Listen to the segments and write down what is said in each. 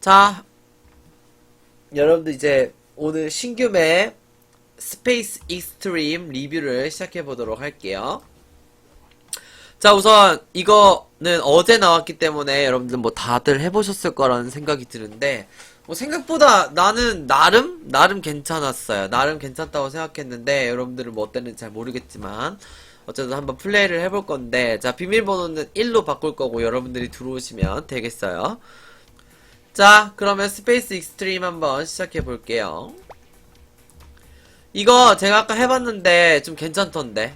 자, 여러분들 이제 오늘 신규 맵 스페이스 익스트림 리뷰를 시작해 보도록 할게요. 자, 우선 이거는 어제 나왔기 때문에 여러분들 뭐 다들 해보셨을 거라는 생각이 드는데 뭐 생각보다 나는 나름 나름 괜찮았어요. 나름 괜찮다고 생각했는데 여러분들은 뭐 어땠는지 잘 모르겠지만 어쨌든 한번 플레이를 해볼 건데 자 비밀번호는 1로 바꿀 거고 여러분들이 들어오시면 되겠어요. 자, 그러면 스페이스 익스트림 한번 시작해 볼게요. 이거 제가 아까 해봤는데 좀 괜찮던데.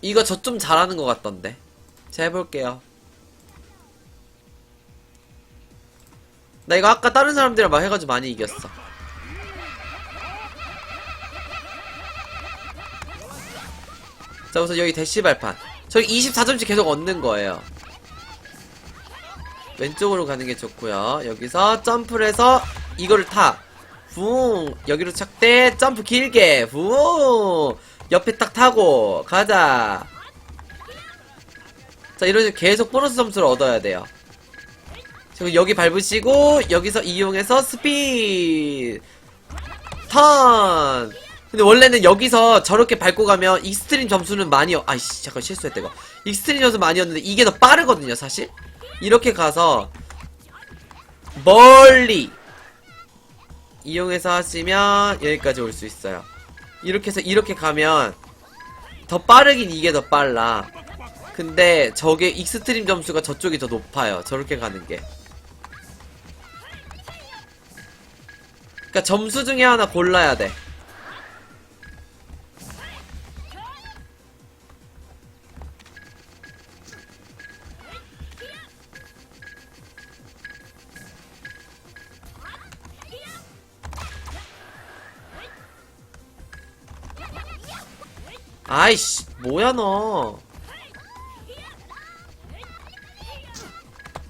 이거 저 좀 잘하는 것 같던데. 제가 해볼게요. 나 이거 아까 다른 사람들이랑 막 해가지고 많이 이겼어. 자, 우선 여기 대시 발판. 저기 24점씩 계속 얻는 거예요. 왼쪽으로 가는 게 좋고요. 여기서 점프를 해서 이거를 타. 붕. 여기로 착대. 점프 길게. 붕. 옆에 딱 타고 가자. 자, 이런 식으로 계속 보너스 점수를 얻어야 돼요. 지금 여기 밟으시고 여기서 이용해서 스피드 턴 근데 원래는 여기서 저렇게 밟고 가면 익스트림 점수는 많이 얻... 아이씨 잠깐 실수했다 이거. 익스트림 점수 많이 얻는데 이게 더 빠르거든요 사실? 이렇게 가서 멀리 이용해서 하시면 여기까지 올 수 있어요. 이렇게 해서 이렇게 가면 더 빠르긴 이게 더 빨라. 근데 저게 익스트림 점수가 저쪽이 더 높아요 저렇게 가는 게. 그러니까 점수 중에 하나 골라야 돼. 아이씨, 뭐야 너.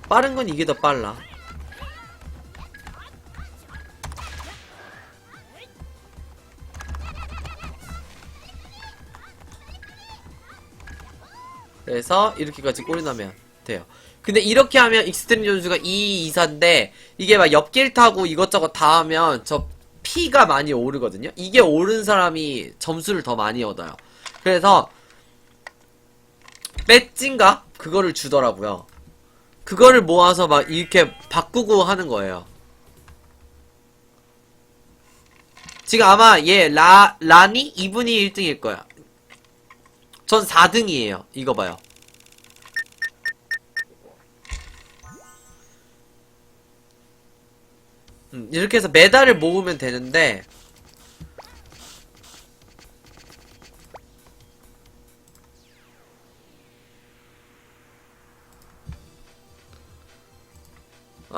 빠른 건 이게 더 빨라. 그래서 이렇게까지 꼴이 나면 돼요. 근데 이렇게 하면 익스트림 점수가 2, 2사인데 이게 막 옆길 타고 이것저것 다 하면 저 피가 많이 오르거든요. 이게 오른 사람이 점수를 더 많이 얻어요. 그래서 배지인가 그거를 주더라고요. 그거를 모아서 막 이렇게 바꾸고 하는 거예요. 지금 아마 얘 라, 라니 이분이 1등일 거야. 전 4등이에요. 이거 봐요. 음, 이렇게 해서 메달을 모으면 되는데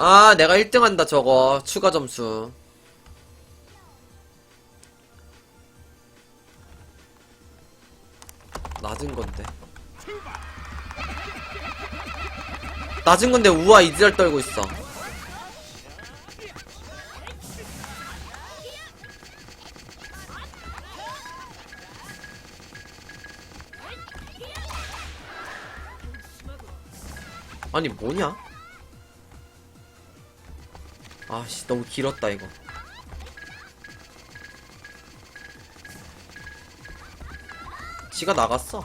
아 내가 1등 한다 저거 추가 점수 낮은 건데. 낮은 건데 우와 이지랄 떨고 있어. 아니 뭐냐? 아씨 너무 길었다 이거. 지가 나갔어.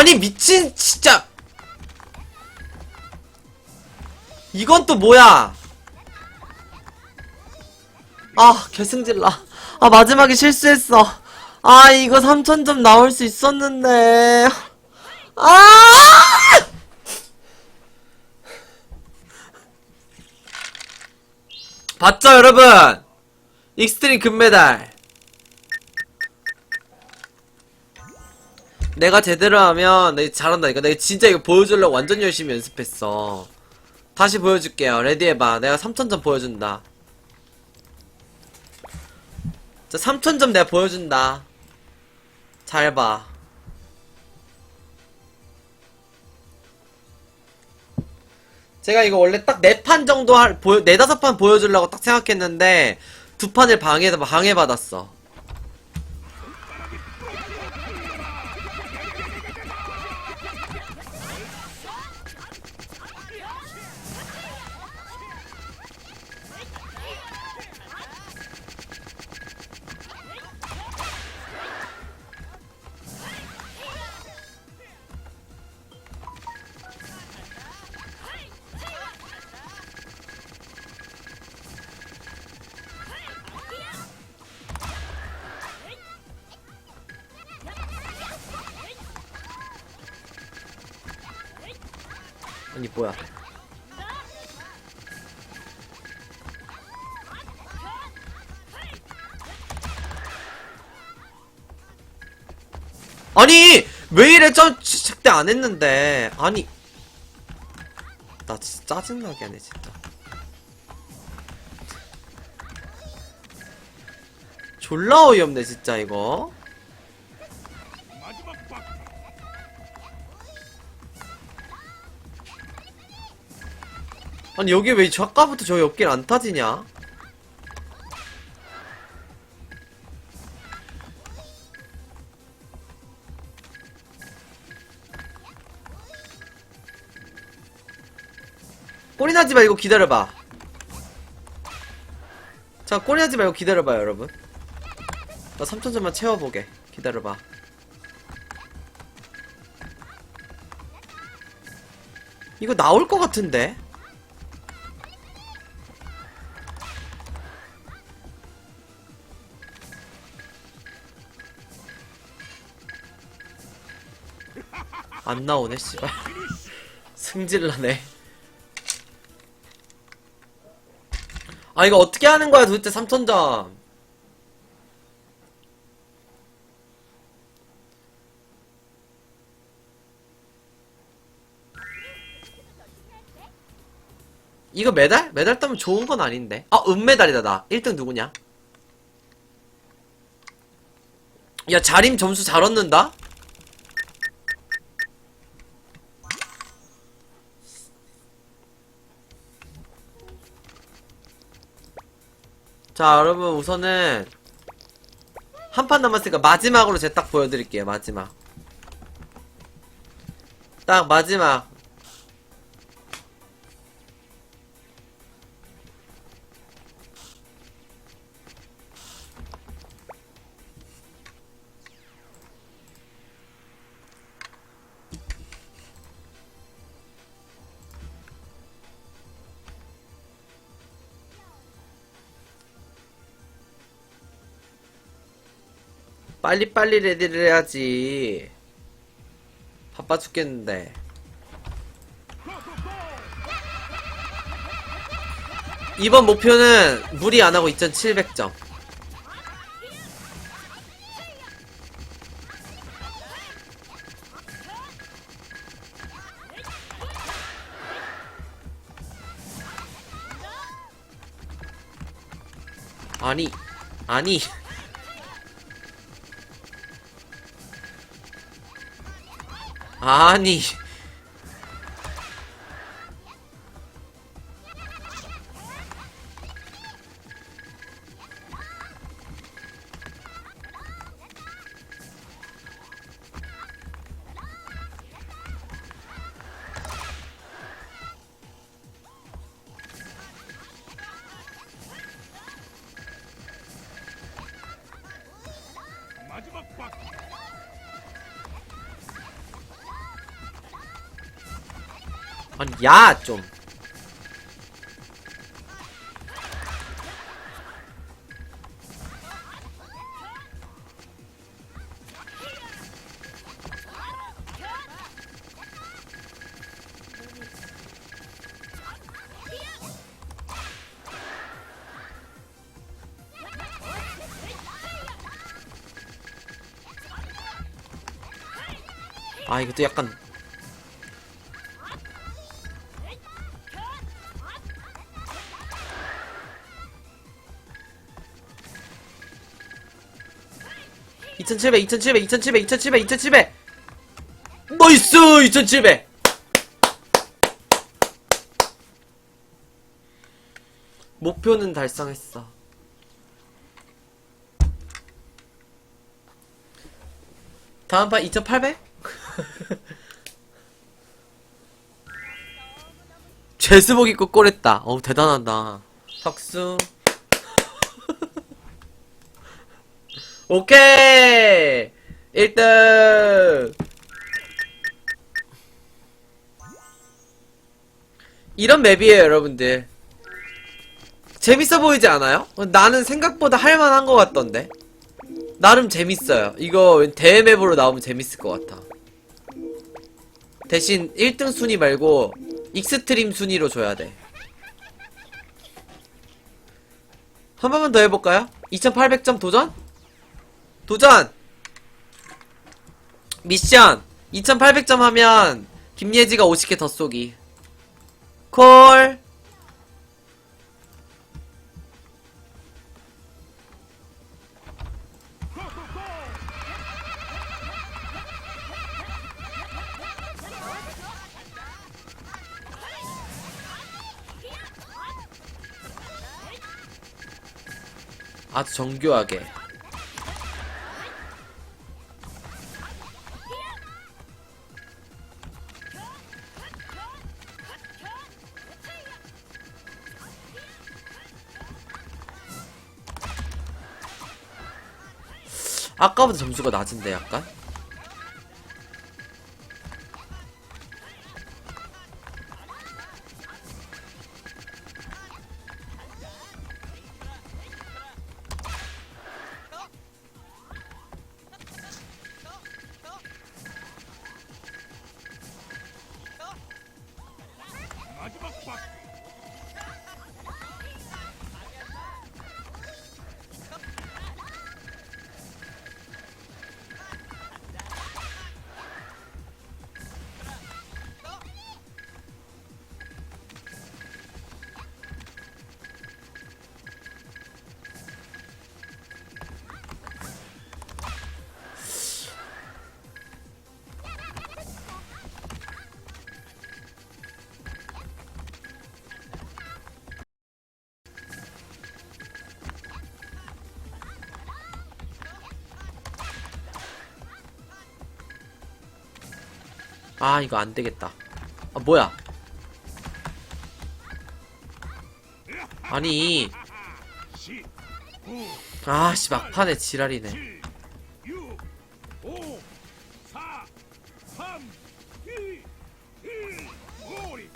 아니 미친 진짜. 이건 또 뭐야? 아 결승질라 아 마지막에 실수했어. 아 이거 3000점 나올 수 있었는데. 아! 봤죠 여러분? 익스트림 금메달 내가 제대로 하면 내가 잘한다니까. 내가 진짜 이거 보여주려고 완전 열심히 연습했어. 다시 보여줄게요. 레디해봐. 내가 3000점 보여준다. 자 3000점 내가 보여준다. 잘봐. 제가 이거 원래 딱 네 판 정도 할, 보여, 네 다섯 판 보여주려고 딱 생각했는데 두 판을 방해, 방해받았어 아니 뭐야. 아니 왜 이래 저 시작 때안 했는데. 아니. 나 진짜 짜증나게 하네 진짜. 졸라 어이없네 진짜 이거 아니 여기 왜 아까부터 저 옆길 안 타지냐? 꼬리 나지 말고 기다려봐. 자, 꼬리 나지 말고 기다려봐요, 여러분. 나 3천점만 채워보게. 기다려봐. 이거 나올 것 같은데? 안 나오네, 씨발. 승질나네. 아, 이거 어떻게 하는 거야, 도대체 3천점. 이거 메달? 메달 따면 좋은 건 아닌데. 아, 은메달이다, 나. 1등 누구냐? 야, 자림 점수 잘 얻는다? 자, 여러분, 우선은, 한 판 남았으니까 마지막으로 제가 딱 보여드릴게요, 마지막. 딱 마지막. 빨리빨리 레디를 해야지. 바빠 죽겠는데. 이번 목표는 무리 안 하고 2700점. 아니, 아니. 아니. 아니, 야, 좀. 아, 이것도 약간 이천칠백, 이천칠백, 이천칠백, 이천칠백, 이천칠백. 나이스, 이천칠백. 목표는 달성했어. 다음 판 2,800? 죄수복 입고 꼴했다. 어우, 대단하다. 박수. 오케이! 1등! 이런 맵이에요, 여러분들. 재밌어 보이지 않아요? 나는 생각보다 할만한 것 같던데. 나름 재밌어요. 이거 대회 맵으로 나오면 재밌을 것 같아. 대신 1등 순위 말고 익스트림 순위로 줘야 돼. 한 번만 더 해볼까요? 2800점 도전? 도전! 미션! 2800점 하면 김예지가 50개 더 쏘기. 콜! 아주 정교하게. 아까보다 점수가 낮은데 약간? 아 이거 안 되겠다. 아 뭐야? 아니 아씨 막판에 지랄이네. 6, 5, 4, 3, 2, 1, 고리.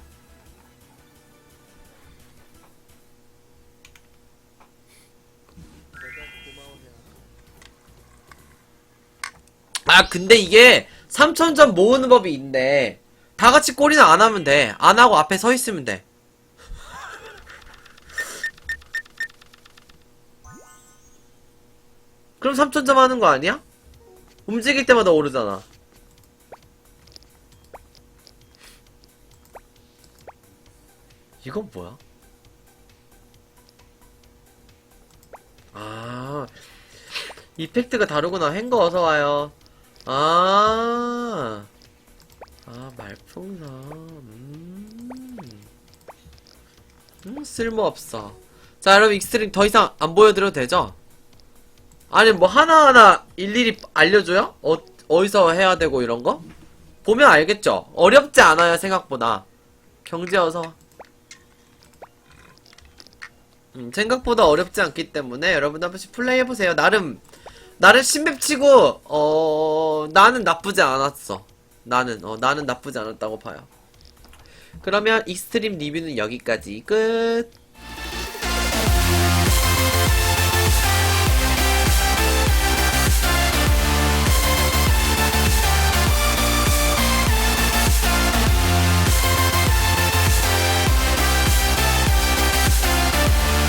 아 근데 이게 3천점 모으는 법이 있네. 다 같이 꼴이나 안 하면 돼. 안 하고 앞에 서 있으면 돼. 그럼 3천점 하는 거 아니야? 움직일 때마다 오르잖아. 이건 뭐야? 아, 이펙트가 다르구나. 행거 어서 와요. 아, 아, 말풍선. 음, 음, 쓸모없어. 자, 여러분, 익스트림 더 이상 안 보여드려도 되죠? 아니, 뭐, 하나하나 일일이 알려줘요? 어, 어디서 해야 되고 이런 거? 보면 알겠죠? 어렵지 않아요, 생각보다. 경제 어서. 와. 음, 생각보다 어렵지 않기 때문에 여러분 한 번씩 플레이 해보세요. 나름, 나름 신맵 치고, 어, 나는 나쁘지 않았어. 나는, 어, 나는 나쁘지 않았다고 봐요. 그러면 익스트림 리뷰는 여기까지 끝.